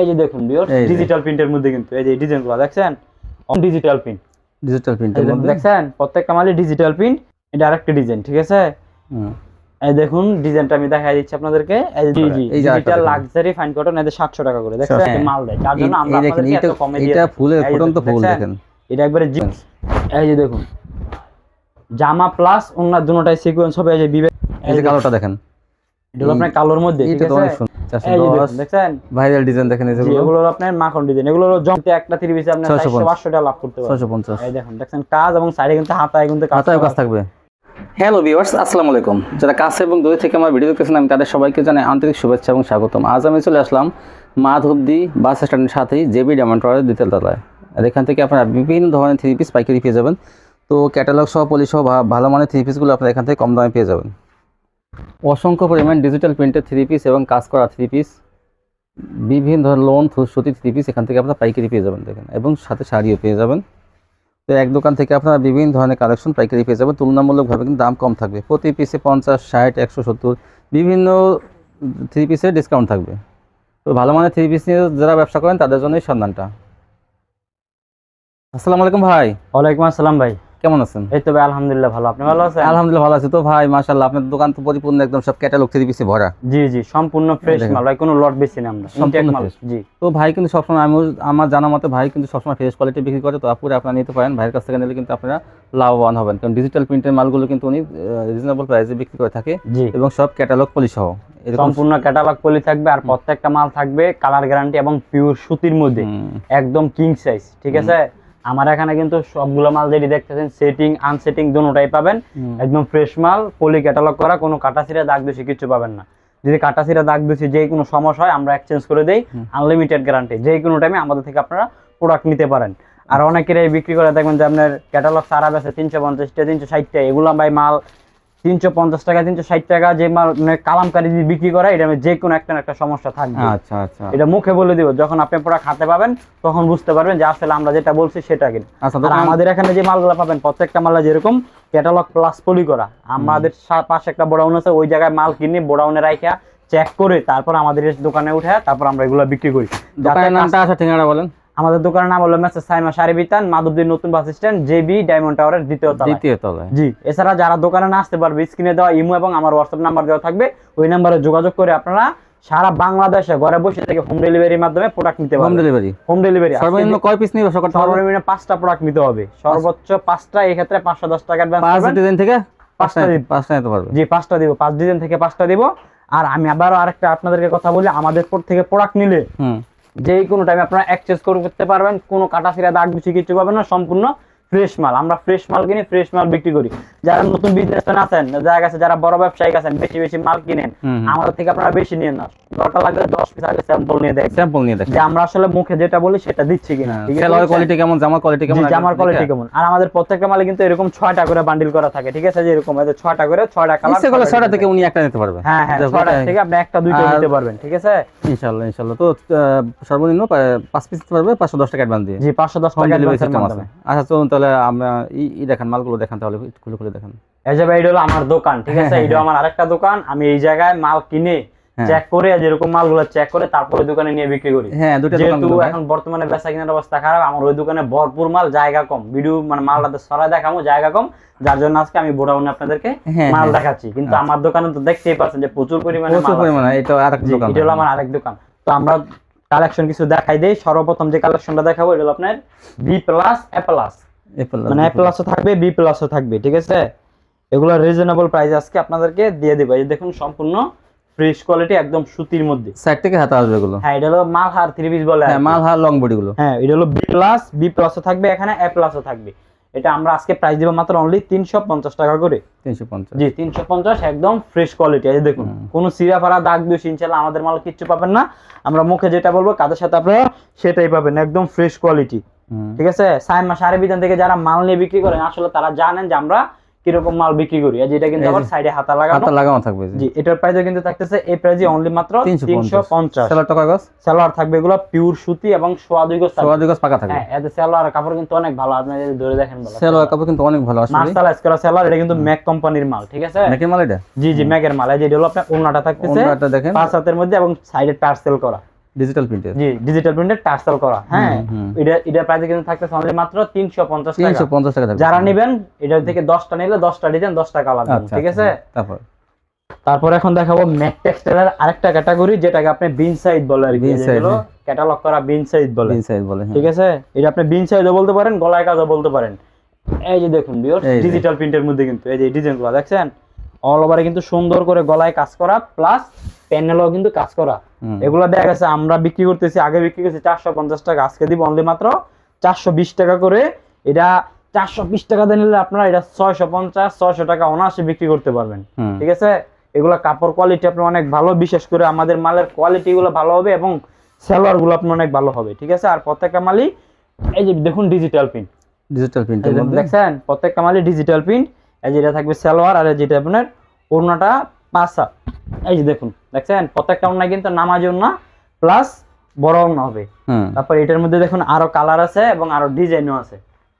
এই যে দেখুন ডিজিটাল প্রিন্টের মধ্যে কিন্তু এই যে ডিজাইনগুলো দেখছেন? ডিজিটাল প্রিন্ট ডিজিটাল প্রিন্টের মধ্যে? দেখছেন? প্রত্যেকটা মালে ডিজিটাল প্রিন্ট এটা আরেকটা ডিজাইন ঠিক আছে? এই দেখুন ডিজাইনটা আমি দেখাই দিচ্ছি আপনাদেরকে। এই ডিজিটাল লাক্সারি ফাইন কটন এদের 700 টাকা করে দেখছেন? হ্যাঁ। মাল দেয়। তার জন্য আমরা আপনাদেরকে এটা এত কমে দিয়ে এটা ফুলের ফুটন্ত ফুল দেখেন। এটা একবারে জিন্স এই যে দেখুন। জামা প্লাস অন্য দুটোটাই সিকোয়েন্স হবে এই যে বিবেক এই যে কালোটা দেখেন। এটা আপনার কালোর মধ্যে ঠিক আছে? সুন্দর এই যে 410 দেখুন, দেখছেন? ভাইরাল ডিজাইন দেখেন এই জি, যেগুলো। এগুলো আপনার মাখন ডিজাইন এগুলো জমতে একটা থ্রি পিসে আপনার 650 400 500 টাকা লাভ করতে পারবেন 650 এই দেখুন দেখছেন কাজ এবং সাইডে কিন্তু হাতায় কিন্তু হাতায় কাজ থাকবে। হ্যালো ভিউয়ার্স আসসালামু আলাইকুম। যারা কাছে এবং দূরে থেকে আমার ভিডিও দেখতেছেন আমি তাদের সবাইকে জানাই আন্তরিক শুভেচ্ছা এবং স্বাগতম। আজ আমি চলে আসলাম মাধবদি বাস স্ট্যান্ডের সাথেই জেবি ডায়মন্ড টাওয়ারের দ্বিতীয় তলায়। আর এখান থেকে আপনারা বিভিন্ন ধরনের থ্রি পিস পাইকারি পেয়ে যাবেন। তো ক্যাটালগ সহ পলি সহ ভালো মানের থ্রি পিসগুলো আপনারা এখান থেকে কম দামে পেয়ে যাবেন। অসংখ্য পরিমাণ ডিজিটাল প্রিন্টের থ্রি পিস এবং কাজ করা থ্রি পিস বিভিন্ন ধরনের লোন সুতি থ্রি পিস এখান থেকে আপনারা পাইকারি পেয়ে যাবেন দেখেন, এবং সাথে শাড়িও পেয়ে যাবেন। তো এক দোকান থেকে আপনারা বিভিন্ন ধরনের কালেকশন পাইকারি পেয়ে যাবেন, তুলনামূলকভাবে কিন্তু দাম কম থাকবে। প্রতি পিসে পঞ্চাশ, ষাট, একশো, সত্তর, বিভিন্ন থ্রি পিসে ডিসকাউন্ট থাকবে। তো ভালো মানের থ্রি পিস নিয়ে যারা ব্যবসা করেন, তাদের জন্যই সন্ধানটা। আসসালামু আলাইকুম ভাই। ওয়ালাইকুম আসসালাম ভাই। কেমন আছেন? এই তো ভাই আলহামদুলিল্লাহ ভালো। আপনি ভালো আছেন? আলহামদুলিল্লাহ ভালো আছি। তো ভাই মাশাআল্লাহ আপনার দোকান তো পরিপূর্ণ একদম সব ক্যাটালগ থ্রি পিসে ভরা। জি জি সম্পূর্ণ ফ্রেশ মাল। ভাই কোনো লট বেশি না আমরা। সম্পূর্ণ মাল। জি। তো ভাই কিন্তু সবসময় আমি আমার জানা মতে ভাই কিন্তু সবসময় ফ্রেশ কোয়ালিটি বিক্রি করে তো আপুরে আপনারা নিতে পারেন। ভাইয়ের কাছ থেকে নিলে কিন্তু আপনারা লাভবান হবেন। কারণ ডিজিটাল প্রিন্টের মালগুলো কিন্তু উনি রিজনেবল প্রাইসে বিক্রি করে থাকে জি। এবং সব ক্যাটালগ পলি সহ। সম্পূর্ণ ক্যাটালগ পলি থাকবে আর প্রত্যেকটা মাল থাকবে কালার গ্যারান্টি এবং পিওর সুতির মধ্যে। একদম কিং সাইজ ঠিক আছে? আমার এখানে কিন্তু সবগুলো মাল যেটি দেখতেছেন সেটিং আনসেটিং দুটাই পাবেন। একদম ফ্রেশ মাল পলি ক্যাটালগ করা কোনো কাটা কাটাছিরা দাগ দোষী কিছু পাবেন না। যদি কাটা কাটাছিরা দাগ দোষী যে কোনো সমস্যা হয় আমরা এক্সচেঞ্জ করে দেই আনলিমিটেড গ্যারান্টি যে কোনো টাইমে আমাদের থেকে আপনারা প্রোডাক্ট নিতে পারেন। আর অনেকেরাই বিক্রি করে দেখবেন যে আপনার ক্যাটালগ সারা বেছে তিনশো পঞ্চাশটা তিনশো ষাটটা এগুলো ভাই মাল তিনশো পঞ্চাশ টাকা তিনশো ষাট টাকা যে মানে কালামকারি যদি বিক্রি করে এটা যে কোনো একটা একটা সমস্যা থাকবে। আচ্ছা আচ্ছা। এটা মুখে বলে দিব যখন আপনি প্রোডাক্ট হাতে পাবেন তখন বুঝতে পারবেন যে আসলে আমরা যেটা বলছি সেটা কিনা। আচ্ছা আমাদের এখানে যে মালগুলো পাবেন প্রত্যেকটা মালে যেরকম ক্যাটালগ প্লাস পলি করা আমাদের পাশে একটা বোডাউন আছে ওই জায়গায় মাল কিনে বোডাউনে রাখা চেক করে তারপর আমাদের দোকানে উঠে তারপর আমরা এগুলো বিক্রি করি। দোকানের নামটা আসা ঠিকানা বলেন। আমাদের দোকানের নাম হলো মেসেজ সাইমা শাড়ি বিতান নতুন বাস স্ট্যান্ড জেবি ডায়মন্ড টাওয়ারের দ্বিতীয় তলায়। দ্বিতীয় তলায়। জি এছাড়া যারা দোকানে না আসতে পারবে স্ক্রিনে দেওয়া ইমো এবং আমার হোয়াটসঅ্যাপ নাম্বার দেওয়া থাকবে ওই নাম্বারে যোগাযোগ করে আপনারা সারা বাংলাদেশে ঘরে বসে থেকে হোম ডেলিভারির মাধ্যমে প্রোডাক্ট নিতে হোম ডেলিভারি হোম ডেলিভারি সর্বনিম্ন কয় পিস নিবে সকাল সর্বনিম্ন পাঁচটা প্রোডাক্ট নিতে হবে। সর্বোচ্চ পাঁচটা এই ক্ষেত্রে পাঁচশো দশ টাকা অ্যাডভান্স পাঁচ ডিজাইন থেকে পাঁচটা পাঁচটা দিন। পাঁচটা নিতে পারবে। জি পাঁচটা দিব। পাঁচ ডিজাইন থেকে পাঁচটা দিব। আর আমি আবারও আরেকটা আপনাদেরকে কথা বলি আমাদের পর থেকে প্রোডাক্ট নিলে হুম। যে কোনো টাইমে আপনারা এক্সচেঞ্জ করতে পারবেন, কোনো কাটা সিরা দাগ বেশি কিছু পাবেন না, সম্পূর্ণ ফ্রেশ মাল আমরা ফ্রেশ মাল কিনি ফ্রেশ মাল বিক্রি করি। যারা নতুন বিজনেসম্যান আছেন যারা কাছে যারা বড় ব্যবসায়িক আছেন বেশি বেশি মাল কিনেন। আমাদের থেকে আপনারা বেশি নিয়ে না। দরকার লাগলে দশ পিস আগে স্যাম্পল নিয়ে দেখেন স্যাম্পল নিয়ে দেখেন। যে আমরা আসলে মুখে যেটা বলি সেটা দিচ্ছি কিনা। আছে? সেলার কোয়ালিটি কেমন জামার কোয়ালিটি কেমন জামার কোয়ালিটি কেমন। আর আমাদের প্রত্যেকটা মালে কিন্তু এরকম ছয়টা করে বান্ডিল করা থাকে ঠিক আছে? যে এরকম এদের ছয়টা করে ছয়টা কালার ইচ্ছে করলে ছয়টা থেকে উনি একটা নিতে পারবে। হ্যাঁ হ্যাঁ যাক, ছয়টা থেকে আপনি একটা দুইটা নিতে পারবেন ঠিক আছে? ইনশাল্লাহ ইনশাল্লাহ তো সর্বনিম্ন পা- পাঁচ পিস নিতে পারবে পাঁচশো দশ টাকা অ্যাডভান্স দিয়ে। জি পাঁচশো দশ হোম টাকা আছে। আচ্ছা চলুন তাহলে আমরা ই- দেখান মালগুলো দেখান তাহলে খুলে খুলে দেখান। এই যে ভাই এটা হলো আমার দোকান ঠিক আছে? হ্যাঁ, এটা আমার আরেকটা দোকান আমি এই জায়গায় মাল কিনে হ্যাঁ। চেক করে যেরকম মালগুলো চেক করে তারপরে দোকানে নিয়ে বিক্রি করি। হ্যাঁ দুটো দোকান যেহেতু এখন বর্তমানে বেচা কেনার অবস্থা খারাপ আমার ওই দোকানে ভরপুর মাল জায়গা কম। ভিডিও মানে মালটাতে সরাই দেখাবো জায়গা কম। যার জন্য আজকে আমি বোডাউনে আপনাদেরকে হ্যাঁ, মাল হ্যাঁ। দেখাচ্ছি। কিন্তু আমার দোকানে তো দেখতেই পাচ্ছেন যে প্রচুর পরিমাণে প্রচুর। পরিমাণে এটা আর একটা জি, দোকান। এটা হলো আমার আরেক দোকান। তো আমরা কালেকশন কিছু দেখাই দেই। সর্বপ্রথম যে কালেকশনটা দেখাবো এটা হলো আপনার বি প্লাস এ প্লাস মানে এ প্লাসও থাকবে বি প্লাসও থাকবে ঠিক আছে? এগুলো রিজনেবল প্রাইস আজকে আপনাদেরকে দিয়ে দেবো। এই দেখুন সম্পূর্ণ ফ্রেশ কোয়ালিটি একদম সুতির মধ্যে। সাইড থেকে হাতে আসবে এগুলো। হ্যাঁ এটা হলো মালহার থ্রি পিস বলে হ্যাঁ কি। মাল হার লং বডি গুলো। হ্যাঁ এটা হলো বি প্লাস বি প্লাসও থাকবে এখানে এ প্লাসও থাকবে। এটা আমরা আজকে প্রাইস দিব মাত্র অনলি তিনশো পঞ্চাশ টাকা করে। তিনশো পঞ্চাশ। জি তিনশো পঞ্চাশ একদম ফ্রেশ কোয়ালিটি এই দেখুন। কোনো সিরা ফারা দাগ দুই ইনশাল্লাহ আমাদের মাল কিচ্ছু পাবেন না। আমরা মুখে যেটা বলব কাদের সাথে আপনারা সেটাই পাবেন একদম ফ্রেশ কোয়ালিটি। ঠিক আছে? সাইমা সাড়ে বিধান থেকে যারা মাল নিয়ে বিক্রি করেন আসলে তারা জানেন যে আমরা কীরকম মাল বিক্রি করি। আর যেটা কিন্তু আবার সাইডে হাতা লাগানো। হাতে লাগানো থাকবে জি। এটার প্রাইসও কিন্তু থাকতেছে এই প্রাইসে অনলি মাত্র তিনশো পঞ্চাশ। সেলার টাকা গছ? সালোয়ার থাকবে এগুলো পিওর সুতি এবং সোয়া দুই থাকবে। সোয়া দুই গছ পাকা থাকবে। হ্যাঁ এতে সালোয়ার কাপড় কিন্তু অনেক ভালো আপনি যদি ধরে দেখেন ভালো সেলোয়ার কাপড় কিন্তু অনেক ভালো আসলে। মার্শাল করা সালোয়ার এটা কিন্তু ম্যাক কোম্পানির মাল ঠিক আছে? নাকি মাল এটা? জি জি ম্যাকের মাল এই যে হলো আপনার ওনাটা থাকতেছে। অন্যটা দেখেন। পাঁচ হাতের মধ্যে এবং সাইডে টার্সেল করা। ডিজিটাল প্রিন্টের জি ডিজিটাল প্রিন্টের টার্সেল করা হ্যাঁ? এটা এটা প্রাইস কিন্তু থাকতেছে অনলি মাত্র তিনশো পঞ্চাশ টাকা। তিনশো পঞ্চাশ টাকা থাকবে। যারা নেবেন এটা থেকে দশটা নিলে দশটা ডিজাইন দশটা কালার আচ্ছা ঠিক আচ্ছা, আছে? তারপর? তারপর এখন দেখাবো ম্যাট টেক্সটাইলের আরেকটা ক্যাটাগরি যেটাকে আপনি বিন সাইড বলে আর কি হ্যাঁ। ক্যাটালগ করা বিন সাইড বলে। ইনসাইড বলে হ্যাঁ। ঠিক আছে? এটা আপনি বিন সাইডও বলতে পারেন গলায় কাজও বলতে পারেন। এই যে দেখুন বিয়র ডিজিটাল প্রিন্টের মধ্যে কিন্তু এই যে ডিজাইনগুলো দেখছেন? অল ওভারে কিন্তু সুন্দর করে গলায় কাজ করা প্লাস প্যানেলও কিন্তু কাজ করা। এগুলো দেখা গেছে আমরা বিক্রি করতেছি আগে বিক্রি করছি চারশো পঞ্চাশ টাকা আজকে দিব অনলি মাত্র চারশো বিশ টাকা করে। এটা চারশো বিশ টাকা দিয়ে নিলে আপনারা এটা ছয়শো পঞ্চাশ ছয়শো টাকা অনায়াসে বিক্রি করতে পারবেন। ঠিক আছে? এগুলো কাপড় কোয়ালিটি আপনার অনেক ভালো বিশেষ করে আমাদের মালের কোয়ালিটি গুলো ভালো হবে এবং সেলোয়ারগুলো আপনার অনেক ভালো হবে। ঠিক আছে? আর প্রত্যেকটা মালই এই যে দেখুন ডিজিটাল প্রিন্ট ডিজিটাল প্রিন্টের মধ্যে দেখছেন? প্রত্যেকটা মালই ডিজিটাল প্রিন্ট এই যে এটা থাকবে সালোয়ার আর যেটা আপনার ওড়নাটা পাঁচা এই যে দেখুন দেখছেন? প্রত্যেকটা ওড়না কিন্তু নামাজ ওড়না প্লাস বড় ওড়না হবে। তারপর এটার মধ্যে দেখুন আরও কালার আছে এবং আরও ডিজাইনও আছে।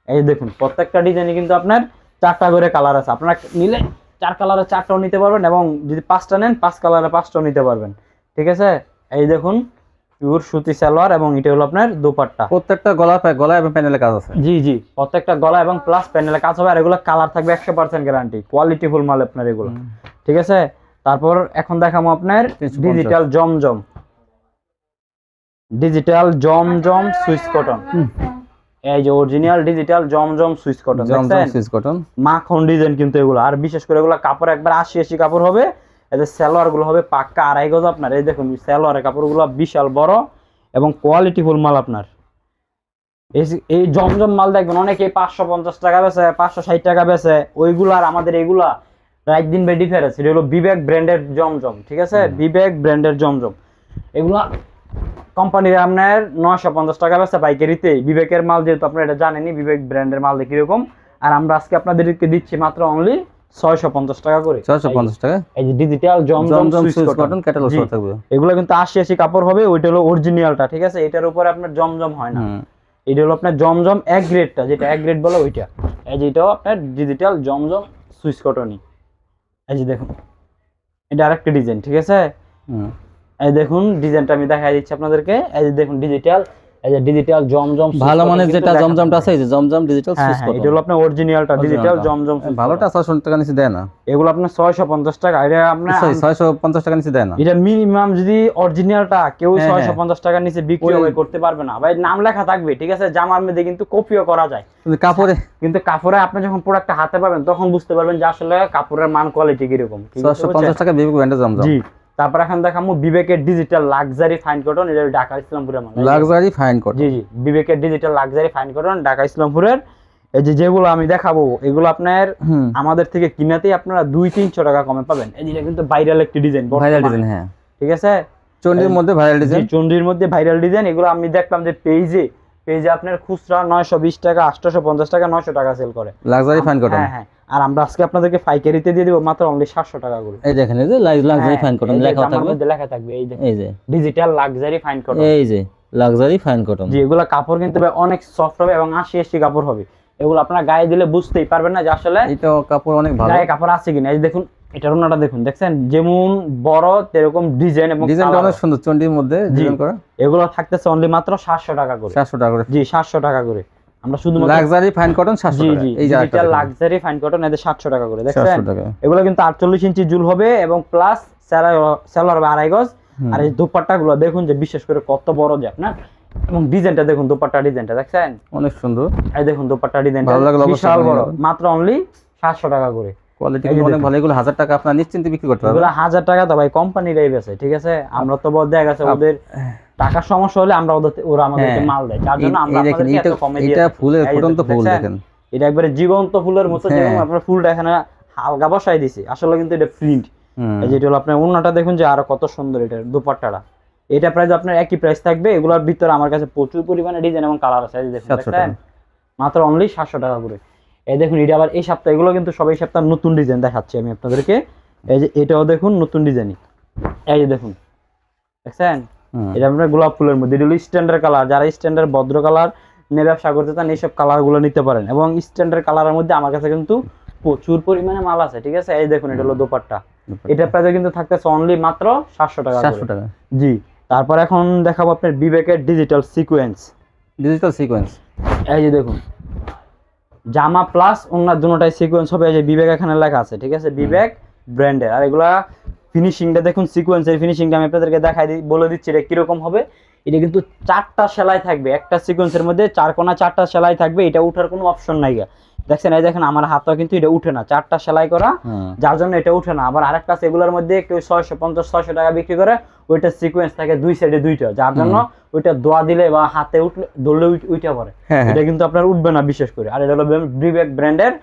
এই দেখুন প্রত্যেকটা ডিজাইনে কিন্তু আপনার চারটা করে কালার আছে। আপনারা নিলে চার কালারে চারটাও নিতে পারবেন এবং যদি পাঁচটা নেন পাঁচ কালারে পাঁচটাও নিতে পারবেন। ঠিক আছে? এই দেখুন পিওর সুতি সালোয়ার এবং এটা হলো আপনার দোপাট্টা। প্রত্যেকটা গলা গলা এবং প্যানেলে কাজ আছে? জি জি। প্রত্যেকটা গলা এবং প্লাস প্যানেলে কাজ হবে। আর এগুলো কালার থাকবে একশো পার্সেন্ট গ্যারান্টি কোয়ালিটি ফুল মাল আপনার এগুলো। ঠিক আছে? তারপর এখন দেখাবো আপনার digital Zamzam. Digital Zamzam Swiss cotton এই যে original digital Zamzam Swiss cotton Zamzam Swiss cotton মাখন ডিজাইন কিন্তু এগুলো। আর বিশেষ করে এগুলো কাপড় একবার আশি আশি কাপড় হবে। এই যে সালোয়ারগুলো হবে পাক্কা আড়াই গজ আপনার। এই দেখুন সালোয়ারের কাপড়গুলো বিশাল বড় এবং কোয়ালিটি ফুল মাল আপনার। এই এই জমজম মাল দেখবেন অনেকে পাঁচশো পঞ্চাশ টাকা বেছে পাঁচশো ষাট টাকা বেছে ওইগুলো আর আমাদের এগুলা রাইট দিন ডিফারেন্স এটা হলো বিবেক ব্র্যান্ডের জমজম ঠিক আছে? বিবেক ব্র্যান্ডের জমজম। এগুলো কোম্পানির আপনার নয়শো পঞ্চাশ টাকা বেছে পাইকারিতে বিবেকের মাল যেহেতু আপনারা এটা জানেনই বিবেক ব্র্যান্ডের মাল দেখি কীরকম আর আমরা আজকে আপনাদেরকে দিচ্ছি মাত্র অনলি ছয়শো পঞ্চাশ টাকা করে। ছয়শো পঞ্চাশ টাকা? এই যে ডিজিটাল জমজম কটন ক্যাটালগ। থাকবে। এগুলো কিন্তু আশি আশি কাপড় হবে ওইটা হলো অরিজিনালটা ঠিক আছে? এটার উপরে আপনার জমজম হয় না। এটা হলো আপনার জমজম এক গ্রেডটা যেটা এক গ্রেড বলে ওইটা। এই যে এটাও আপনার ডিজিটাল জমজম সুইচ কটনই এই যে দেখুন এটা আরেকটা ডিজাইন ঠিক আছে হুম। এই দেখুন ডিজাইনটা আমি দেখাই দিচ্ছি আপনাদেরকে এই যে দেখুন ডিজিটাল এই যে ডিজিটাল জমজম ভালো কিন্তু যেটা জমজমটা আছে এই যে জমজম ডিজিটাল হ্যাঁ সুইচ হ্যাঁ এটা হলো আপনার অরিজিনালটা ডিজিটাল জমজম সুইচ ভালোটা cotton। ছয়শো টাকা নিচে দেয় না। এগুলো আপনার ছয়শো পঞ্চাশ টাকা এটা আপনার সরি ছয়শো পঞ্চাশ টাকা নিচে দেয় না। এটা মিনিমাম যদি অরিজিনালটা কেউ হ্যাঁ, ছয়শো হ্যাঁ। পঞ্চাশ টাকার নিচে বিক্রি করতে পারবে না। ভাই নাম লেখা থাকবে ঠিক আছে? জামার মধ্যে কিন্তু কপিও করা যায়। কিন্তু কাপড়ে কিন্তু কাপড়ে আপনি যখন প্রোডাক্টটা হাতে পাবেন তখন বুঝতে পারবেন যে আসলে কাপড়ের মান কোয়ালিটি কীরকম ঠিক আছে, ছয়শো বুঝছেন? পঞ্চাশ টাকা বিবেক ব্র্যান্ডের জমজম। জি। তারপর এখন দেখামু বিবেকের ডিজিটাল লাক্সারি ফাইন কটন এটা ঢাকা ইসলামপুরের মাল লাক্সারি ফাইন কটন জি জি বিবেকের digital luxury fine cotton Dhaka ইসলামপুরের। এই যে যেগুলো আমি দেখাবো এগুলো আপনার আমাদের থেকে কিনাতেই আপনারা দুই তিনশো টাকা কমে পাবেন। এই যেটা কিন্তু ভাইরাল একটি ডিজাইন ভাইরাল ডিজাইন হ্যাঁ। ঠিক আছে? চন্ডির মধ্যে ভাইরাল ডিজাইন চন্ডির মধ্যে ভাইরাল ডিজাইন এগুলো আমি দেখলাম যে পেজে পেজে আপনার খুচরা নয়শো বিশ টাকা আটশোশো পঞ্চাশ টাকা নয়শো টাকা সেল করে। লাক্সারি ফাইন কটন হ্যাঁ হ্যাঁ। আর আমরা আজকে আপনাদেরকে পাইকারিতে দিয়ে দিব মাত্র অনলি সাতশো টাকা করে। এই দেখেন এই যে লাক্সারি ফাইন কটন লেখা থাকবে। লেখা থাকবে এই যে এই যে। ডিজিটাল লাক্সারি ফাইন কটন এই যে লাক্সারি ফাইন কটন জি এগুলো কাপড় কিন্তু ভাই অনেক সফট হবে এবং আশি আশি কাপড় হবে। এগুলো আপনার গায়ে দিলে বুঝতেই পারবেন না যে আসলে এটা কাপড় অনেক ভালো। গায়ে কাপড় আছে কিনা। এই দেখুন এটার ওনাটা দেখুন দেখছেন? যেমন বড় তেরকম ডিজাইন এবং ডিজাইনটা অনেক সুন্দর চন্ডির মধ্যে ডিজাইন করা। এগুলো থাকতেছে অনলি মাত্র সাতশো টাকা করে। সাতশো টাকা করে। জি সাতশো টাকা করে। আমরা শুধুমাত্র লাক্সারি ফাইন কটন সাতশো জি টাকা এই লাক্সারি ফাইন কটন এদের সাতশো টাকা করে দেখছেন? এগুলো কিন্তু আটচল্লিশ ইঞ্চি জুল হবে এবং প্লাস সেলার হবে আড়াই গজ। আর এই দোপাট্টা গুলো দেখুন যে বিশেষ করে কত বড় যে আপনার এবং ডিজাইনটা দেখুন দোপাট্টা ডিজাইনটা দেখছেন? অনেক সুন্দর। এই দেখুন দোপাট্টা ডিজাইনটা বিশাল বড় মাত্র অনলি সাতশো টাকা করে। কোয়ালিটি অনেক ভালো এগুলো হাজার টাকা আপনার নিশ্চিন্তে বিক্রি করতে পারবেন। এগুলো হাজার টাকা তো ভাই কোম্পানিরাই বেছে ঠিক আছে? আমরা তো বড় দেখা গেছে ওদের টাকার সমস্যা হলে আমরা ওদের ওরা আমাদেরকে হ্যাঁ। মাল দেয়। যার জন্য আমরা আপনাদেরকে এটা এত কমে দিয়ে এটা ফুলের ফুটন্ত ফুল দেখেন। এটা একবারে জীবন্ত ফুলের মতো হ্যাঁ। যেরকম আপনার ফুলটা এখানে হালকা বসাই দিছি। আসলে কিন্তু এটা প্রিন্ট। এই যেটা হলো আপনার অন্যটা দেখুন যে আরও কত সুন্দর এটা দুপাট্টাটা। এটা প্রাইস আপনার একই প্রাইস থাকবে। এগুলোর ভিতরে আমার কাছে প্রচুর পরিমাণে ডিজাইন এবং কালার আছে। দেখুন 700 মাত্র অনলি সাতশো টাকা করে। এই দেখুন এটা আবার এই সপ্তাহে এগুলো কিন্তু সবাই সপ্তাহ নতুন ডিজাইন দেখাচ্ছি আমি আপনাদেরকে। এই যে এটাও দেখুন নতুন ডিজাইনই এই যে দেখুন দেখছেন। এটা আপনার গোলাপ ফুলের মধ্যে। এটা হলো স্ট্যান্ডার্ড কালার যারা স্ট্যান্ডার্ড ভদ্র কালার নিয়ে ব্যবসা করতে চান এইসব কালারগুলো নিতে পারেন। এবং স্ট্যান্ডার্ড কালারের মধ্যে আমার কাছে কিন্তু প্রচুর পরিমাণে মাল আছে ঠিক আছে? এই দেখুন এটা হলো দোপাট্টা। এটা প্রাইস কিন্তু থাকতেছে অনলি মাত্র সাতশো টাকা সাতশো টাকা। জি। তারপর এখন দেখাবো আপনার বিবেকের ডিজিটাল সিকোয়েন্স ডিজিটাল সিকোয়েন্স এই যে দেখুন জামা প্লাস অন্য দুটোটাই সিকোয়েন্স হবে। এই যে বিবেক এখানে লেখা আছে ঠিক আছে? বিবেক ব্র্যান্ডের আর এগুলা ফিনিশিংটা দেখুন সিকোয়েন্সের ফিনিশিংটা আমি আপনাদেরকে দেখাই দিই বলে দিচ্ছি এটা কীরকম হবে। এটা কিন্তু চারটা সেলাই থাকবে। একটা সিকোয়েন্সের মধ্যে চার কোনা চারটা সেলাই থাকবে। এটা উঠার কোনো অপশন নাই গা। দেখছেন এই দেখেন আমার হাতও কিন্তু এটা উঠে না। চারটা সেলাই করা যার জন্য এটা উঠে না। আবার আরেকটা আছে এগুলোর মধ্যে কেউ ছয়শো পঞ্চাশ ছয়শো টাকা বিক্রি করে ওইটা সিকোয়েন্স থাকে দুই সাইডে দুইটা। যার জন্য ওইটা দোয়া দিলে বা হাতে উঠলে ধরলে উইট- হ্যাঁ হ্যাঁ। এটা কিন্তু আপনার উঠবে না বিশেষ করে। আর এটা হলো ব্রিবেক ব্র্যান্ডের।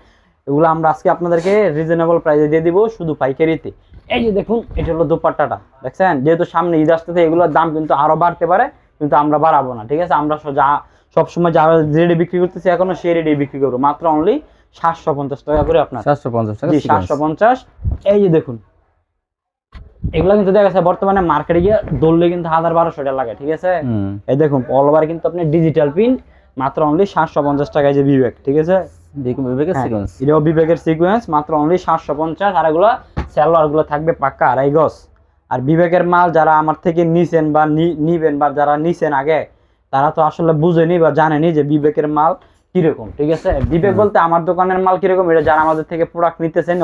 এগুলো আমরা আজকে আপনাদেরকে রিজনেবল প্রাইসে দিয়ে দিব শুধু পাইকারিতে। এই যে দেখুন এটা হলো দোপাট্টাটা। দেখছেন? যেহেতু সামনে ঈদ আসতেছে এগুলোর দাম কিন্তু আরও বাড়তে পারে কিন্তু আমরা বাড়াবো না ঠিক আছে? আমরা যা সবসময় যা রেডি বিক্রি করতেছি এখনও সেই রেডি বিক্রি করব। মাত্র অনলি সাতশো পঞ্চাশ টাকা করে আপনার। সাতশো পঞ্চাশ টাকা সাতশো পঞ্চাশ। এই যে দেখুন এগুলো কিন্তু দেখা যাচ্ছে বর্তমানে মার্কেটে গিয়ে দৌড়লে কিন্তু হাজার বারোশো টাকা লাগে ঠিক আছে? এই দেখুন অল ওভার কিন্তু আপনি ডিজিটাল প্রিন্ট মাত্র অনলি সাতশো পঞ্চাশ টাকায় যে বিবেক ঠিক আছে? বিবেকের সিকোয়েন্স এটাও বিবেকের সিকোয়েন্স মাত্র অনলি সাতশো পঞ্চাশ আর এগুলো থাকবে পাক্কা আড়াই গজ। আর বিবেকের মাল যারা আমার থেকে নিছেন বা নিবেন বা যারা নিছেন আগে তারা তো আসলে বুঝেনি বা জানেনি যে বিবেকের মাল কীরকম ঠিক আছে? বিবেক বলতে আমার দোকানের মাল কীরকম এটা যারা আমাদের থেকে প্রোডাক্ট নিতেছেন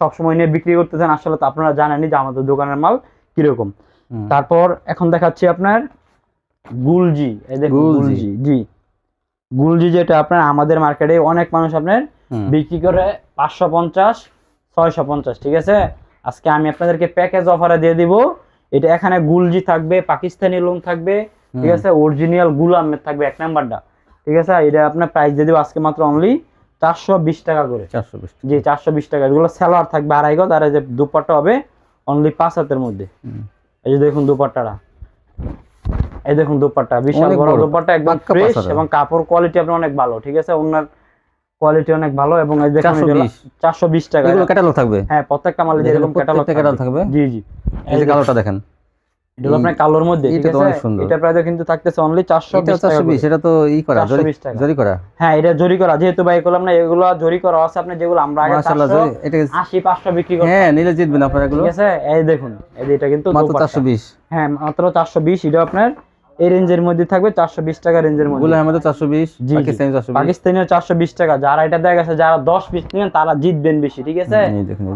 সবসময় নিয়ে বিক্রি করতেছেন আসলে তো আপনারা জানেনই যে আমাদের দোকানের মাল কীরকম। তারপর এখন দেখাচ্ছি আপনার গুলজি এই দেখুন। গুলজি জি। গুলজি যেটা আপনার আমাদের মার্কেটে অনেক মানুষ আপনার বিক্রি করে পাঁচশো পঞ্চাশ ছয়শো পঞ্চাশ ঠিক আছে? আজকে আমি আপনাদেরকে প্যাকেজ অফারে দিয়ে দিব। এটা এখানে গুলজি থাকবে পাকিস্তানি লোন থাকবে ঠিক আছে? অরিজিনাল গুল আহমেদ থাকবে এক নাম্বারটা ঠিক আছে? এটা আপনার প্রাইস দিয়ে দিব আজকে মাত্র অনলি চারশো বিশ টাকা করে। চারশো বিশ জি চারশো বিশ টাকা। এগুলো স্যালোয়ার থাকবে আড়াই গজ আর এই যে দুপাট্টা হবে অনলি পাঁচ হাতের মধ্যে। এই যে দেখুন দুপাট্টাটা। এই দেখুন দুপাট্টা বিশাল বড় দোপাট্টা একদম ফ্রেশ এবং কাপড় কোয়ালিটি আপনার অনেক ভালো ঠিক আছে? ওনার কোয়ালিটি অনেক ভালো এবং এই দেখুন 420 চারশো বিশ। টাকা। এগুলো ক্যাটালগ থাকবে? হ্যাঁ প্রত্যেকটা মালে এরকম ক্যাটালগ থাকবে। জি জি। এই যে কালোটা দেখেন। এটা আপনার কালোর মধ্যে এটা তো অনেক সুন্দর। এটা প্রায় কিন্তু থাকতেছে অনলি এটা বিশ করে। বিশ তো ই করা জরি 420 করা? হ্যাঁ এটা জরি করা যেহেতু ভাই না এগুলো জরি করা আছে আপনি যেগুলো আমরা আগে বিক্রি করতাম। হ্যাঁ নিলে জিতবেন আপনারা এগুলো। ঠিক আছে? এই দেখুন এই এটা কিন্তু মাত্র দোপাট্টা। চারশো বিশ। হ্যাঁ মাত্র চারশো বিশ এটা আপনার এই রেঞ্জের মধ্যে থাকবে চারশো বিশ টাকা রেঞ্জের মধ্যে। গুলো আমাদের চারশো বিশ জি, জি। পাকিস্তানি চারশো বিশ। চারশো বিশ টাকা। যারা এটা দেখা গেছে যারা দশ পিস নেবেন তারা জিতবেন বেশি ঠিক আছে?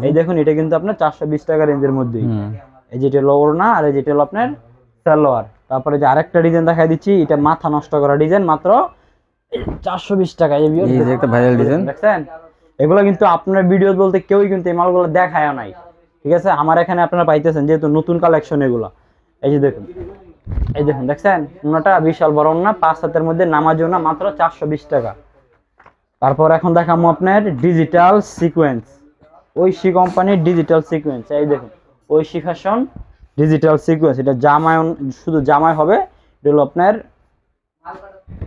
এই দেখুন এটা কিন্তু আপনার চারশো বিশ টাকা রেঞ্জের মধ্যেই। এই যেটা হলো ওড়না আর এই যেটা হলো আপনার সালোয়ার। তারপরে যে আরেকটা ডিজাইন দেখাই দিচ্ছি এটা মাথা নষ্ট করা ডিজাইন মাত্র চারশো বিশ টাকা। এই viewers এই যে একটা ভাইরাল ডিজাইন। দেখছেন? এগুলো কিন্তু আপনার ভিডিও বলতে কেউই কিন্তু এই মালগুলো দেখায় নাই। ঠিক আছে? আমার এখানে আপনারা পাইতেছেন যেহেতু নতুন কালেকশন এগুলো। এই যে দেখুন এই দেখুন দেখছেন? ওনাটা বিশাল বড় ওনা পাঁচ হাতের মধ্যে নামাজ না মাত্র চারশো বিশ টাকা। তারপর এখন দেখাবো আপনার ডিজিটাল সিকোয়েন্স সি কোম্পানির ডিজিটাল সিকোয়েন্স এই দেখুন। ঐশী ফ্যাশন ডিজিটাল সিকোয়েন্স এটা জামায় শুধু জামায় হবে এটা হলো আপনার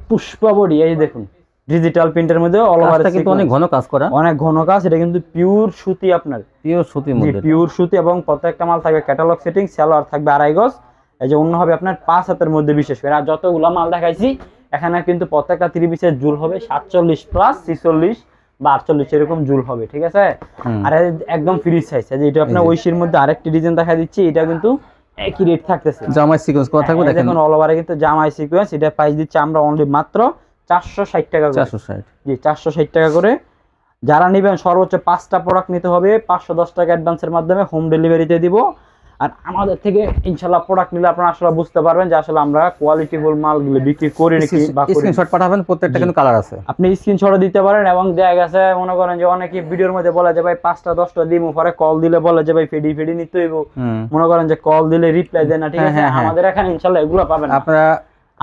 পুষ্পা বডি এই দেখুন ডিজিটাল প্রিন্টের মধ্যে অল ওভার কিন্তু অনেক ঘন কাজ করা। অনেক ঘন কাজ এটা কিন্তু পিওর সুতি আপনার। পিওর সুতি মধ্যে। পিওর সুতি এবং প্রত্যেকটা মাল থাকবে ক্যাটালগ সেটিং সালোয়ার থাকবে আড়াই গজ। এই যে অন্য হবে আপনার পাঁচ হাতের মধ্যে বিশেষ করে। আর যতগুলো মাল দেখাইছি এখানে কিন্তু প্রত্যেকটা পিসের জুল হবে সাতচল্লিশ প্লাস ছিচল্লিশ। বা আটচল্লিশ এরকম জুল হবে ঠিক আছে। আর একদম ফ্রি সাইজ যে এটা আপনার ঐশীর মধ্যে আরেকটি ডিজাইন দেখা দিচ্ছি এটা কিন্তু একই রেট থাকতেছে। জামাই সিকোয়েন্স থাকবে হ্যাঁ, দেখেন। দেখুন অল ওভারে কিন্তু জামাই সিকোয়েন্স এটা প্রাইস দিচ্ছি আমরা অনলি মাত্র চারশো ষাট টাকা করে। চারশো ষাট। জি চারশো ষাট টাকা করে। যারা নেবেন সর্বোচ্চ পাঁচটা প্রোডাক্ট নিতে হবে পাঁচশো দশ টাকা অ্যাডভান্সের মাধ্যমে হোম ডেলিভারিতে দিব। আর আমাদের থেকে ইনশাল্লাহ প্রোডাক্ট নিলে আপনারা আসলে বুঝতে পারবেন যে আসলে আমরা কোয়ালিটিফুল মালগুলো বিক্রি করি নাকি বা করি স্ক্রিনশট পাঠাবেন প্রত্যেকটা কিন্তু কালার আছে। আপনি স্ক্রিনশটও দিতে পারেন এবং দেখা গেছে মনে করেন যে অনেকে ভিডিওর মধ্যে বলে যে ভাই পাঁচটা দশটা দিমু পরে কল দিলে বলে যে ভাই ফেডি ফেডি নিতে হইব। মনে করেন যে কল দিলে রিপ্লাই দেয় না ঠিক হ্যাঁ, আছে? হ্যাঁ, হ্যাঁ। আমাদের এখানে ইনশাল্লাহ এগুলো পাবেন আপনারা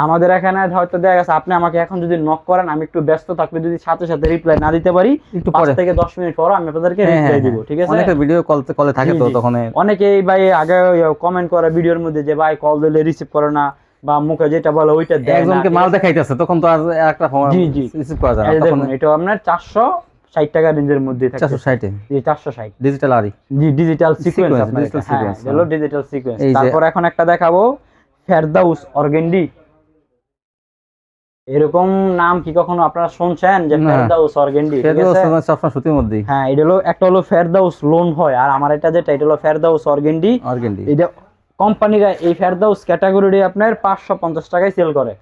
আমাদের এখানে হয়তো দেখা গেছে আপনি আমাকে এখন যদি নক করেন আমি একটু ব্যস্ত থাকলে যদি সাথে সাথে রিপ্লাই না দিতে পারি একটু পাঁচ পরে। থেকে দশ মিনিট পর আমি আপনাদেরকে হ্যাঁ, রিপ্লাই হ্যাঁ, দিব ঠিক আছে? অনেকে ভিডিও কল কলে থাকে তো। তখন অনেকেই ভাই আগে কমেন্ট করে ভিডিওর মধ্যে যে ভাই কল দিলে রিসিভ করে না বা মুখে যেটা বলে ওইটা দেয় একজনকে মাল দেখাইতেছে তখন তো আর একটা জি, জি। রিসিভ করা যায় না। তখন এটা আপনার চারশো ষাট টাকা রেঞ্জের মধ্যে থাকে। চারশো ষাটে জি চারশো ষাট। ডিজিটাল আরি জি ডিজিটাল সিকোয়েন্স এটা। হ্যাঁ হলো ডিজিটাল সিকোয়েন্স তারপর এখন একটা দেখাবো ফেরদাউস অর্গেন্ডি এরকম নাম কি কখনো আপনারা শুনছেন? যে। ফেরদাউস অর্গেন্ডি সবসময় সুতির মধ্যেই হ্যাঁ এটা হলো একটা হলো ফেরদাউস লোন হয় আর আমার এটা যেটা এটা হলো ফেরদাউস অর্গেন্ডি অর্গেন্ডি এটা কোম্পানিরা এই ফেরদাউস ক্যাটাগরিটি আপনার পাঁচশো পঞ্চাশ টাকায় সেল করে।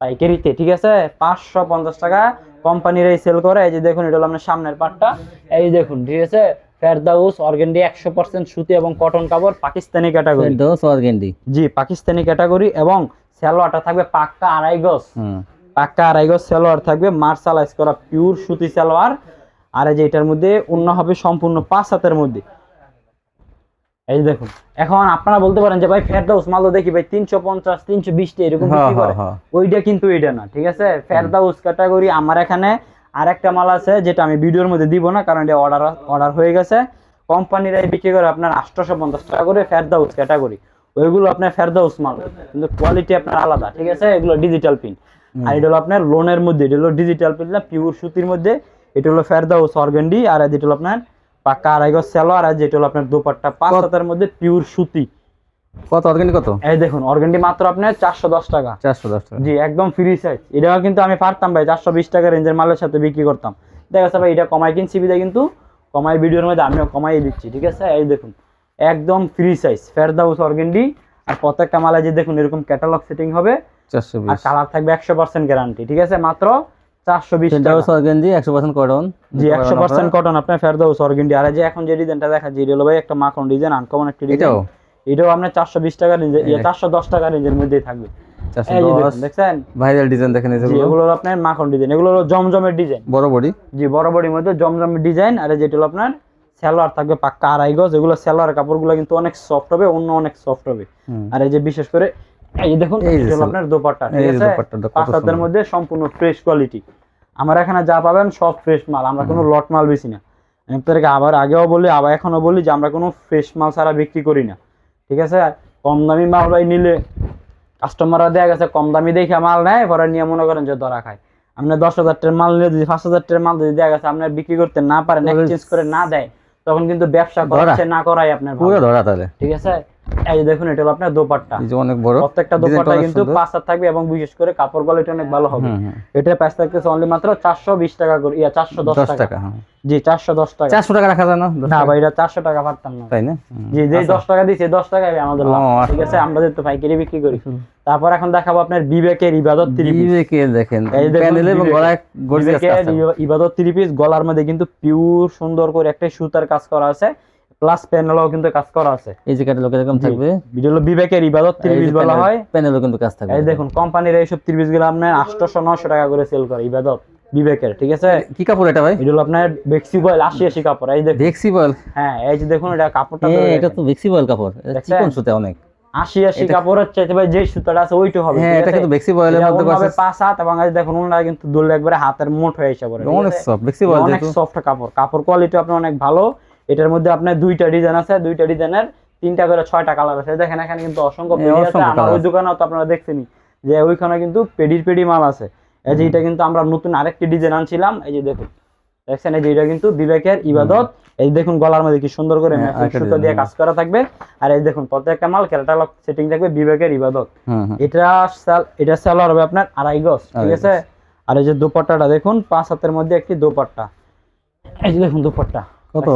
পাইকারিতে ঠিক আছে? পাঁচশো পঞ্চাশ টাকা কোম্পানিরাই সেল করে। এই যে দেখুন এটা হলো আপনার সামনের পাটটা। এই দেখুন ঠিক আছে? ফেরদাউস অর্গেন্ডি একশো পার্সেন্ট সুতি এবং কটন কাপড় পাকিস্তানি ক্যাটাগরি ফেরদৌস অর্গেন্ডি জি পাকিস্তানি ক্যাটাগরি এবং সালোয়ারটা থাকবে পাক্কা আড়াই গজ। পাক্কা আড়াই গজ সালোয়ার থাকবে মার্শালাইজ করা পিওর সুতি সালোয়ার। আর এই যে এটার মধ্যে অন্য হবে সম্পূর্ণ পাঁচ হাতের মধ্যে। এই দেখুন এখন আপনারা বলতে পারেন যে ভাই ফেরদাউস মাল তো দেখি ভাই তিনশো পঞ্চাশ তিনশো বিশটা এরকম হ্যাঁ, বিক্রি করে। হ্যাঁ, হ্যাঁ। ওইটা কিন্তু এটা না ঠিক আছে? ফেরদাউস ক্যাটাগরি আমার এখানে আরেকটা মাল আছে যেটা আমি ভিডিওর মধ্যে দিব না কারণ এটা অর্ডার অর্ডার হয়ে গেছে। কোম্পানিরাই বিক্রি করে আপনার আটশোশো পঞ্চাশ টাকা করে ফেরদাউস ক্যাটাগরি ওইগুলো আপনার ফেরদাউস মাল কিন্তু কোয়ালিটি আপনার আলাদা ঠিক আছে? এগুলো ডিজিটাল পিন আর এটা হলো আপনার লোনের মধ্যে এটা হলো ডিজিটাল পিন না পিওর সুতির মধ্যে। এটা হলো ফেরদাউস অর্গেন্ডি আর যেটা হলো আপনার পাক্কা আড়াই গজ সালোয়ার আর যেটা হলো আপনার দুপাট্টা পাঁচ? হাতের মধ্যে পিওর সুতি। কত? অর্গেন্ডি কত? এই দেখুন অর্গেন্ডি মাত্র আপনার চারশো দশ টাকা। চারশো দশ টাকা। জি একদম ফ্রি সাইজ এটাও কিন্তু আমি পারতাম ভাই চারশো বিশ টাকা রেঞ্জের মালের সাথে বিক্রি করতাম। দেখা যাচ্ছে ভাই এটা কমাই কিনছি বিদায় কিন্তু কমাই ভিডিওর মধ্যে আমিও কমাই দিচ্ছি ঠিক আছে? এই দেখুন একদম ফ্রি সাইজ ফেরদাউস অর্গেন্ডি আর প্রত্যেকটা মালে যে দেখুন এরকম ক্যাটালগ সেটিং হবে আর কালার থাকবে একশো পার্সেন্ট গ্যারান্টি ঠিক আছে? মাত্র চারশো বিশ ফেরদৌস অর্গেন্ডি একশো পার্সেন্ট কটন জি একশো পার্সেন্ট কটন আপনার ফেরদাউস অর্গেন্ডি আর যে এখন যে ডিজাইনটা দেখা যায় এটা ভাই একটা মাখন ডিজাইন আনকমন একটা ডিজাইন। এটাও আপনার চারশো বিশ টাকা রেঞ্জে এই। চারশো দশ টাকা রেঞ্জের মধ্যেই থাকবে। দেখছেন? ভাইরাল ডিজাইন দেখেন এগুলো। আপনার মাখন ডিজাইন এগুলো জমজমের ডিজাইন। বড় বডি? জি বড় বড়ির মধ্যে জমজমের ডিজাইন আর যেটা হলো আপনার সালোয়ার থাকবে পাক্কা আড়াই গজ এগুলো সালোয়ার কাপড়গুলো কিন্তু অনেক সফট হবে অন্য অনেক সফট হবে। আর এই যে বিশেষ করে এই দেখুন। আপনার দোপাট্টা এই ঠিক আছে? পাঁচ হাতের মধ্যে সম্পূর্ণ ফ্রেশ কোয়ালিটি আমার এখানে যা পাবেন সব ফ্রেশ মাল। আমরা কোনো লট মাল বেশি না। আমি আপনাদেরকে আবার আগেও বলি আবার এখনও বলি যে আমরা কোনো ফ্রেশ মাল ছাড়া বিক্রি করি না। ঠিক আছে? কম দামি মাল ভাই নিলে কাস্টমাররা দেখা গেছে কম দামি দেখে মাল নেয় পরে নিয়ে মনে করেন যে ধরা খায়। আপনার দশ হাজার টাকার মাল নিলে যদি পাঁচ হাজার টাকার মাল যদি দেখা গেছে আপনার বিক্রি করতে না পারেন এক্সচেঞ্জ করে না দেয় তখন কিন্তু ব্যবসা। করছে না করাই আপনার ভালো। পুরো ধরা তাহলে ঠিক আছে এই যে দেখুন এটা হলো আপনার দোপাট্টা। এই যে অনেক বড়। প্রত্যেকটা দোপাট্টা কিন্তু সুন্দর। পাঁচ হাত থাকবে এবং বিশেষ করে কাপড় কোয়ালিটি অনেক ভালো হবে। এটার প্রাইস থাকতেছে অনলি মাত্র চারশো বিশ টাকা করে ইয়া চারশো দশ দশ টাকা। টাকা হ্যাঁ। জি চারশো দশ টাকা। চারশো টাকা রাখা যায় না? না ভাই এটা চারশো টাকা পারতাম না। তাই না? জি যে দশ টাকা দিচ্ছে দশ টাকা আমাদের লাভ। আচ্ছা। ঠিক আছে আমরা তো পাইকারি বিক্রি করি। তারপর এখন দেখাবো আপনার বিবেকের ইবাদত থ্রি পিস বিবেকে দেখেন প্যানেলে এবং। গলায় গর্জিয়াস বিবেকের ইবাদত থ্রি পিস গলার মধ্যে কিন্তু পিওর সুন্দর করে একটা সুতার কাজ করা আছে। প্লাস প্যানেলও কিন্তু কাজ করা আছে। এই যে ক্যাটালগ এরকম থাকবে। ভিডিও হলো বিবেকের ইবাদত পিস বলা হয়। প্যানেলও কিন্তু কাজ থাকবে। এই দেখুন কোম্পানির এইসব থ্রি পিসগুলো আপনার আটশোশো নশো টাকা করে সেল করে ইবাদত বিবেকের ঠিক আছে? কি কাপড় এটা ভাই? এটা হলো আপনার বেক্সি বয়েল আশি আশি কাপড় এই দেখুন। ভেক্সি বয়েল হ্যাঁ এই যে দেখুন এটা কাপড়টা এটা তো ভেক্সি বয়েল কাপড়। এটা চিকন সুতে অনেক। আশি আশি কাপড়ের চাইতে ভাই যে সুতাটা আছে ওইটা হবে হ্যাঁ এটা কিন্তু ভেক্সি বয়েলের মধ্যে করছে পাঁচ হাত এবং এই দেখুন ওনারা কিন্তু দুললে একবারে হাতের মোট হয়ে এসে পড়ে অনেক আছে? সফট ভেক্সি বয়েল অনেক সফট কাপড়। কাপড় কোয়ালিটি আপনার অনেক ভালো। এটার মধ্যে আপনার দুইটা ডিজাইন আছে দুইটা ডিজাইনের তিনটা করে ছয়টা কালার আছে। দেখেন এখানে কিন্তু অসংখ্য পেডি আছে। আমার ওই আছে। দোকানেও তো আপনারা দেখছেনই যে ওইখানে কিন্তু পেডির পেডি মাল আছে। এই যে এটা কিন্তু আমরা নতুন আরেকটি ডিজাইন আনছিলাম। এই যে দেখুন দেখছেন? এই যে এটা কিন্তু বিবেকের ইবাদত। এই দেখুন গলার মধ্যে কি সুন্দর করে হ্যাঁ, সুতো দিয়ে কাজ করা থাকবে। আর এই দেখুন প্রত্যেকটা মাল ক্যাটালগ সেটিং থাকবে বিবেকের ইবাদত। এটা সাল- এটা সেলার হবে আপনার আড়াই গজ ঠিক আছে? আর এই যে দোপাট্টাটা দেখুন পাঁচ হাতের মধ্যে একটি দোপাট্টা। এই যে দেখুন দোপাট্টা। কত?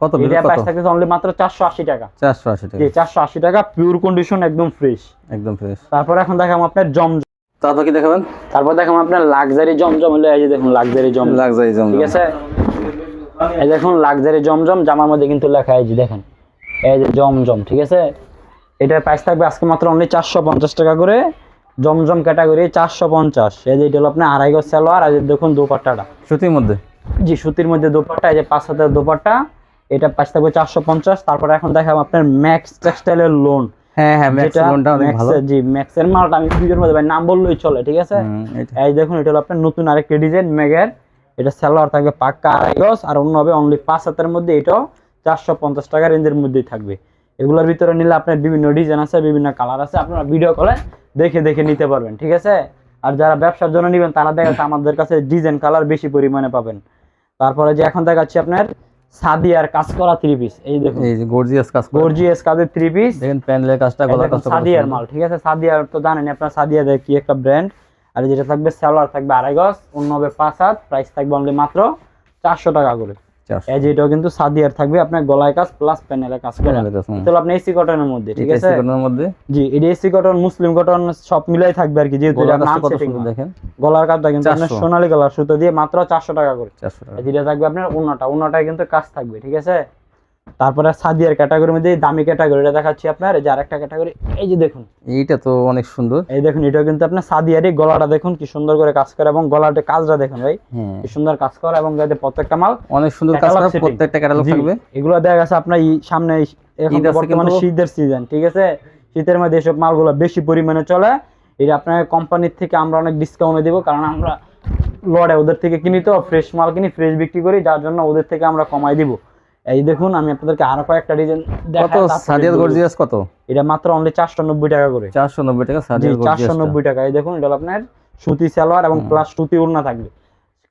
কত এটা প্রাইস থাকতেছে অনলি মাত্র চারশো আশি টাকা। জি পিওর কন্ডিশন একদম ফ্রেশ একদম ফ্রেশ তারপর এখন দেখাম আপনার জমজম। তারপর কি দেখাবেন? তারপর দেখাম আপনার লাক্সারি জমজম হলে এই যে দেখুন লাক্সারি জমজম। লাক্সারি জম ঠিক আছে? এই দেখুন লাক্সারি জমজম জামার মধ্যে কিন্তু লেখা এই যে দেখেন এই যে জমজম ঠিক আছে? এটার প্রাইস থাকবে আজকে মাত্র অনলি চারশো পঞ্চাশ টাকা করে। জমজম ক্যাটাগরি চারশো পঞ্চাশ। এই যে এটা হলো আপনার আড়াই গজ সালোয়ার আর দেখুন দোপাট্টাটা। সুতির মধ্যে? জি সুতির মধ্যে দোপাট্টা এই যে পাঁচ হাতের দোপাট্টা এটা প্রাইস থাকবে চারশো পঞ্চাশ তারপরে এখন দেখাবো আপনার ম্যাক্স টেক্সটাইলের লোন হ্যাঁ হ্যাঁ ম্যাক্স লোনটা অনেক ভালো। জি ম্যাক্সের মালটা আমি ভিডিওর মধ্যে ভাই নাম বললেই চলে ঠিক আছে? এই দেখুন এটা হলো আপনার নতুন আরেকটি ডিজাইন ম্যাগের। এটা সালোয়ার থাকবে পাক্কা আড়াই গজ আর অন্য হবে অনলি পাঁচ হাতের মধ্যে এটাও চারশো পঞ্চাশ টাকা রেঞ্জের মধ্যেই থাকবে। এগুলোর ভিতরে নিলে আপনার বিভিন্ন ডিজাইন আছে বিভিন্ন কালার আছে আপনারা ভিডিও কলে দেখে দেখে নিতে পারবেন ঠিক আছে? আর যারা ব্যবসার জন্য নেবেন তারা দেখা আমাদের কাছে ডিজাইন কালার বেশি পরিমাণে পাবেন। তারপরে যে এখন দেখাচ্ছি আপনার সাদিয়ার কাজ করা থ্রি পিস এই দেখুন। এই যে গর্জিয়াস কাজ গর্জিয়াস কাজের থ্রি পিস দেখেন প্যানেলের কাজটা গলার কাজটা সাদিয়ার মাল ঠিক আছে? সাদিয়ার তো জানেন আপনার সাদিয়া দেয় কি একটা ব্র্যান্ড আর যেটা থাকবে সেলার থাকবে আড়াই গজ অন্য হবে পাঁচ হাত প্রাইস থাকবে অনলি মাত্র চারশো টাকা করে। এই যে এটাও কিন্তু সাদিয়ার থাকবে আপনার গলায় কাজ প্লাস প্যানেলে কাজ করা। তাহলে আপনি এসি কটনের মধ্যে ঠিক আছে? কটনের মধ্যে? জি এটা এসি কটন মুসলিম কটন সব মিলাই থাকবে আর কি যেহেতু এটা নাম কত সুন্দর দেখেন। গলার কাজটা কিন্তু আপনার সোনালী গলার সুতো দিয়ে মাত্র চারশো টাকা করে। চারশো টাকা। যেটা থাকবে আপনার উন্নটা উন্নটায় কিন্তু কাজ থাকবে ঠিক আছে? তারপরে সাদিয়ার ক্যাটাগরির মধ্যে দামি ক্যাটাগরিটা দেখাচ্ছি আপনার। এই যে আরেকটা ক্যাটাগরি এই যে দেখুন। এইটা তো অনেক সুন্দর। এই দেখুন এটাও কিন্তু আপনার সাদিয়ারই গলাটা দেখুন কি সুন্দর করে কাজ করে এবং গলাটা কাজটা দেখুন ভাই হ্যাঁ। কি সুন্দর কাজ করে এবং যাতে প্রত্যেকটা মাল অনেক সুন্দর কাজ করা। প্রত্যেকটা ক্যাটালগ থাকবে। এগুলো দেখা গেছে আপনার ই- সামনে এই- এখন বর্তমানে শীতের সিজন ঠিক আছে? শীতের মধ্যে এসব মালগুলো বেশি পরিমাণে চলে। এটা আপনার কোম্পানির থেকে আমরা অনেক ডিসকাউন্টে দিব কারণ আমরা লড়ে ওদের থেকে কিনি তো ফ্রেশ মাল কিনি ফ্রেশ বিক্রি করি যার জন্য ওদের থেকে আমরা কমাই দিব। এই দেখুন আমি আপনাদেরকে আরও কয়েকটা ডিজাইন কত? সাদিয়ার গর্জিয়াস কত? এটা মাত্র অনলি চারশো নব্বই টাকা করে। চারশো নব্বই টাকা জি সাদিয়ার চারশো গর্জিয়াস নব্বই টাকা। এই দেখুন এটা আপনার সুতি সালোয়ার এবং প্লাস সুতি ওড়না থাকবে।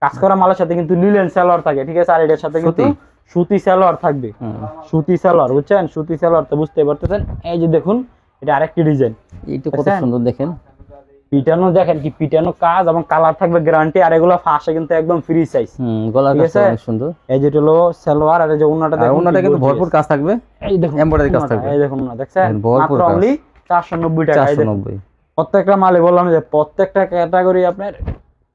কাজ করা মালের সাথে কিন্তু লিলেন সালোয়ার থাকে ঠিক আছে? আর এটার সাথে কিন্তু সুতি? সালোয়ার থাকবে। সুতি সালোয়ার বুঝছেন? সুতি সালোয়ার তো বুঝতে পারতেছেন। এই যে দেখুন এটা আরেকটি ডিজাইন এইটা কত সুন্দর দেখেন। পিটানো দেখেন কি পিটানো কাজ এবং কালার থাকবে গ্যারান্টি আর এগুলো ফাঁসে কিন্তু একদম ফ্রি সাইজ হুম ঠিক কাজটা অনেক সুন্দর। এই যেটা হলো সালোয়ার আর এই যে ওন্নাটা দেখুন ওনাটা কি কিন্তু ভরপুর কাজ থাকবে। এই দেখুন embroidery কাজ থাকবে। এই দেখুন না দেখছেন? ভরপুর মাত্র কাজ। অনলি চারশো নব্বই টাকা এই চারশো দেখুন। নব্বই। প্রত্যেকটা মালে বললাম যে প্রত্যেকটা ক্যাটাগরি আপনার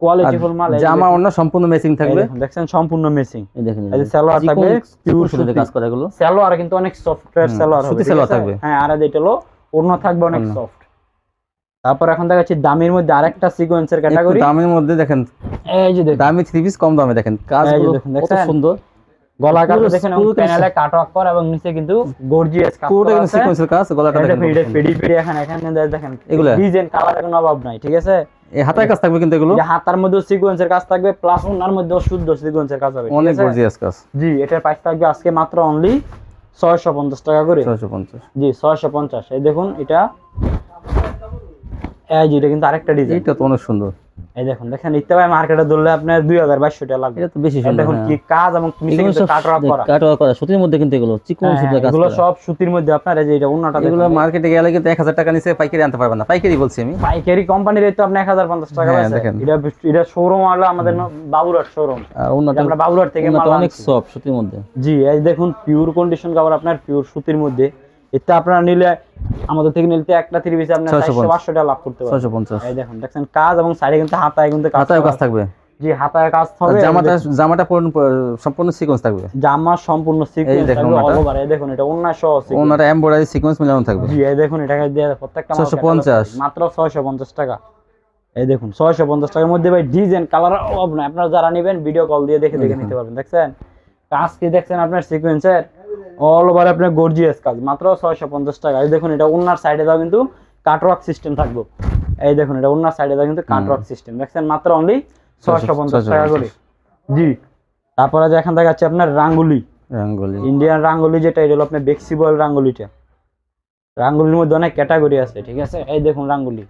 কোয়ালিটিফুল মাল জামা। অন্য সম্পূর্ণ এই থাকবে। দেখছেন? সম্পূর্ণ মেসিং এই দেখেন এই সালোয়ার থাকবে পিওর সুতিতে কাজ করা এগুলো সালোয়ার কিন্তু অনেক সফটওয়্যার সালোয়ার হবে সালোয়ার সালোয়ার থাকবে। থাকবে। হ্যাঁ আর এটা হলো অন্য থাকবে অনেক সফট তারপর এখন দেখাচ্ছি দামের মধ্যে আরেকটা সিকোয়েন্সের ক্যাটাগরি দামের মধ্যে দেখেন এই যে দেখুন। দামি থ্রি পিস কম দামে দেখেন কাজগুলো দেখুন, কত? সুন্দর। গলা কাটা পুরো- দেখেন পুরো কিন্তু প্যানেলে কাটওয়ার্ক করা এবং নিচে কিন্তু গর্জিয়াস কাজ পুরোটা করা কিন্তু সিকোয়েন্সের কাজ গলাটা দেখেন। এটা সুন্দর। পেডি পেডি এখানে এখানে দেখেন এগুলা? ডিজাইন কালার কোনো অভাব নাই ঠিক আছে? এই হাতায় কাজ থাকবে কিন্তু এগুলো? হাতার মধ্যে সিকোয়েন্সের কাজ থাকবে প্লাস ওনার মধ্যে শুদ্ধ সিকোয়েন্সের কাজ হবে অনেক গর্জিয়াস কাজ। জি এটার প্রাইস থাকবে আজকে মাত্র অনলি ছয়শো পঞ্চাশ টাকা করে। ছয়শো পঞ্চাশ। জি ছয়শো পঞ্চাশ। এই দেখুন এটা এই যে কিন্তু আরেকটা ডিজাইন এইটা তো অনেক সুন্দর। এই দেখুন দেখেন ইত্তে ভাই মার্কেটে ধরলে আপনার দুই হাজার বাইশশো টাকা লাগবে। এটা তো বেশি সুন্দর দেখুন কি কাজ এবং নিচে কিন্তু কাটওয়ার্ক করা। কাটওয়ার্ক করা সুতির মধ্যে কিন্তু এগুলো চিকন হ্যাঁ, সুতির হ্যাঁ, কাজ এগুলো সব সুতির মধ্যে আপনার এই যে এটা অন্যটা এগুলো মার্কেটে গেলে কিন্তু এক হাজার টাকা নিচে পাইকারি আনতে পারবেন না। পাইকারি বলছি আমি। পাইকারি কোম্পানির রেট তো আপনি এক হাজার পঞ্চাশ টাকা হ্যাঁ, আছে এটা এটা শোরুম হলো আমাদের বাবুরহাট শোরুম অন্যটা আমরা বাবুরহাট থেকে মাল অনেক। সফট সুতির মধ্যে। জি এই দেখুন পিওর কন্ডিশন কাপড় আপনার পিওর সুতির মধ্যে। এটা আপনারা নিলে আমাদের থেকে নিলে একটা থ্রি পিস আপনার 650 চারশো পাঁচশো টাকা লাভ করতে পারবেন। ছয়শো পঞ্চাশ। এই দেখুন দেখছেন কাজ এবং সাইডে কিন্তু হাতায় কিন্তু কাজ হাতায় কাজ থাকবে। জি হাতায় কাজ হবে। জামাটা জামাটা সম্পূর্ণ সিকোয়েন্স থাকবে। জামা সম্পূর্ণ সিকোয়েন্স থাকবে অল ওভার এই দেখুন এটা সহ এমব্রয়ডারি সিকোয়েন্স মিলানো থাকবে। জি এই দেখুন এটাকে দিয়ে প্রত্যেকটা 650 মাত্র 650 টাকা। এই দেখুন 650 টাকার মধ্যে ভাই ডিজাইন কালার অভাব না আপনারা যারা নেবেন ভিডিও কল দিয়ে দেখে দেখে নিতে পারবেন। দেখছেন? কাজ কি দেখছেন আপনার সিকোয়েন্সের অল ওভার আপনার গর্জিয়াস কাজ। মাত্র 650 টাকা। এই দেখুন এটা ওনার সাইডে দাও কিন্তু কাটওয়ার্ক সিস্টেম থাকবে। এই দেখুন এটা ওনার সাইডে দাও কিন্তু কাটওয়ার্ক সিস্টেম দেখছেন মাত্র অনলি 650 টাকা করে। জি। তারপরে যে এখান থেকে আছে আপনার রাঙ্গুলি। রঙ্গলি। ইন্ডিয়ান রাঙ্গুলি যেটা এটা হলো আপনার বেক্সিবল রাঙ্গুলিটা। রাঙ্গুলির মধ্যে অনেক ক্যাটাগরি আছে ঠিক আছে? এই দেখুন রাঙ্গুলি।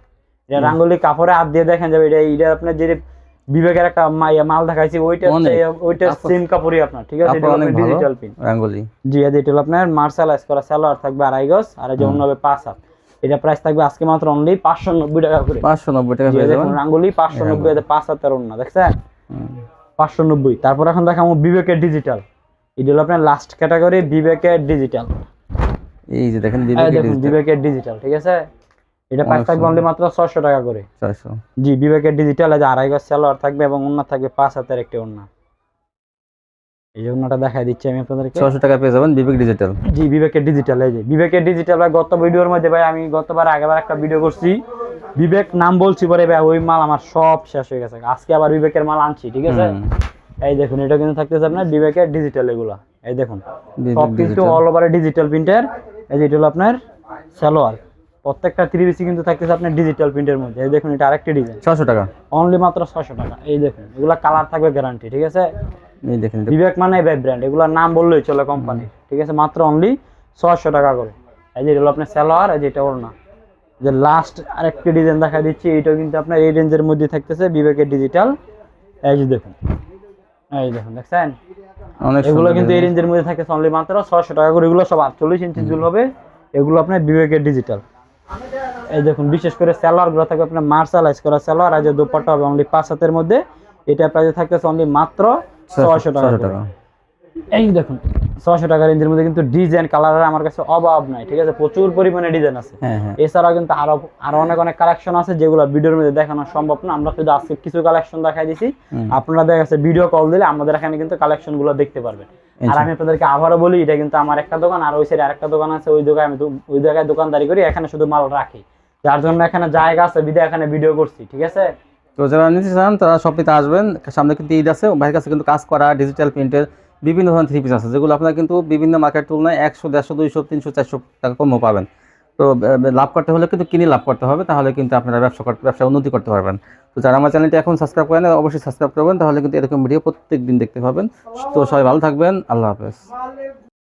এটা রাঙ্গুলি কাপড়ে হাত দিয়ে দেখেন যাবে। এটা এটা আপনার যে বিবেকের একটা মা- ইয়ে মাল দেখাইছি ওইটা ওইটা সেম কাপড়ই আপনার ঠিক আছে? অনেক ডিজিটাল পিন রঙ্গলি জি এটা এটা আপনার মার্শালাইজ করা সালোয়ার থাকবে আড়াই গজ আর এই যে অন্য হবে পাঁচ হাত। এটা প্রাইস থাকবে আজকে মাত্র অনলি পাঁচশো নব্বই টাকা করে। পাঁচশো নব্বই টাকা জি, পেয়ে যাবেন রাঙ্গুলি পাঁচশো নব্বই এতে পাঁচ হাতের অন্য দেখছেন? হুম। পাঁচশো নব্বই। তারপর এখন দেখাবো বিবেকের ডিজিটাল এটা হলো আপনার লাস্ট ক্যাটাগরি বিবেকের ডিজিটাল এই যে দেখেন বিবেকের ডিজিটাল ঠিক আছে? এটা অনেক থাকবে অনলি মাত্র ছয়শো টাকা করে। ছয়শো। জি বিবেকের ডিজিটাল আছে আড়াই গজ সালোয়ার থাকবে এবং ওন্না থাকবে পাঁচ হাতের একটি ওন্না এই ওন্নাটা দেখাই দিচ্ছি আমি আপনাদেরকে। ছয়শো টাকা পেয়ে যাবেন বিবেক ডিজিটাল জি বিবেকের ডিজিটাল এই যে। বিবেকের ডিজিটাল ভাই গত ভিডিওর মধ্যে ভাই আমি গতবার আগেবার একটা ভিডিও করছি। বিবেক নাম বলছি পরে ভাই ওই মাল আমার সব শেষ হয়ে গেছে। আজকে আবার বিবেকের মাল আনছি ঠিক আছে? এই দেখুন এটা কিন্তু থাকতেছে আপনার বিবেকের ডিজিটাল এগুলা। এই দেখুন সব কিন্তু অল ওভার ডিজিটাল প্রিন্টার এই যে এটা হলো আপনার সালোয়ার প্রত্যেকটা থ্রি পিসি কিন্তু থাকতেছে আপনার ডিজিটাল প্রিন্টের মধ্যে। এই দেখুন এটা আরেকটি ডিজাইন ছয়শো টাকা। অনলি মাত্র ছয়শো টাকা। এই দেখুন এগুলা কালার থাকবে গ্যারান্টি ঠিক আছে? এই দেখেন বিবেক মানে ভাই ব্র্যান্ড এগুলোর নাম বললেই চলে কোম্পানি ঠিক আছে? মাত্র অনলি ছয়শো টাকা করে। এই যে হলো আপনার সালোয়ার এই যে এটা ওর না যে লাস্ট আরেকটি ডিজাইন দেখা দিচ্ছি এইটাও কিন্তু আপনার এই রেঞ্জের মধ্যে থাকতেছে বিবেকের ডিজিটাল এই যে দেখুন এই দেখুন দেখছেন? এগুলো কিন্তু এই রেঞ্জের মধ্যে থাকে অনলি মাত্র ছয়শো টাকা করে। এগুলো সব আটচল্লিশ ইঞ্চি জুল হবে এগুলো আপনার বিবেকের ডিজিটাল এই দেখুন বিশেষ করে স্যালোয়ারগুলো থাকবে আপনার মার্শালাইজ করা স্যালোয়ার আর যে দোপাট্টা হবে অনলি পাঁচ হাতের মধ্যে এটা প্রাইস থাকতেছে অনলি মাত্র ছয়শো টাকা ছয়শো টাকা। এই দেখুন ছশো টাকা রেঞ্জের মধ্যে কিন্তু ডিজাইন কালারের আমার কাছে অভাব নাই ঠিক আছে? প্রচুর পরিমাণে ডিজাইন আছে। হ্যাঁ হ্যাঁ। এছাড়াও কিন্তু আরও আরও অনেক অনেক কালেকশন আছে যেগুলো ভিডিওর মধ্যে দেখানো সম্ভব না। আমরা শুধু আজকে কিছু কালেকশন দেখাই দিছি। আপনারা দেখা যাচ্ছে ভিডিও কল দিলে আমাদের এখানে কিন্তু কালেকশনগুলো দেখতে পারবেন। আর আমি আপনাদেরকে আবারও বলি এটা কিন্তু আমার একটা দোকান আর ওই সাইডে আরেকটা দোকান আছে ওই দোকানে আমি ওই জায়গায় দোকানদারি করি এখানে শুধু মাল রাখি। যার জন্য এখানে জায়গা আছে বিদে এখানে ভিডিও করছি ঠিক আছে? তো যারা নিতে চান তারা শপিতে আসবেন। সামনে কিন্তু ঈদ আছে ভাইয়ের কাছে কিন্তু কাজ করা ডিজিটাল প্রিন্টের বিভিন্ন ধরনের থ্রি পিস আছে, যেগুলো আপনারা কিন্তু বিভিন্ন মার্কেট তুলনায় একশো, দেড়শো, দুইশো, তিনশো, চারশো টাকা কমও পাবেন। তো লাভ করতে হলে কিন্তু কিনে লাভ করতে হবে, তাহলে কিন্তু আপনারা ব্যবসা ব্যবসা উন্নতি করতে পারবেন। তো যারা আমার চ্যানেলটি এখন সাবস্ক্রাইব করেন অবশ্যই সাবস্ক্রাইব করবেন, তাহলে কিন্তু এরকম ভিডিও প্রত্যেক দিন দেখতে পাবেন। তো সবাই ভালো থাকবেন, আল্লাহ হাফেজ।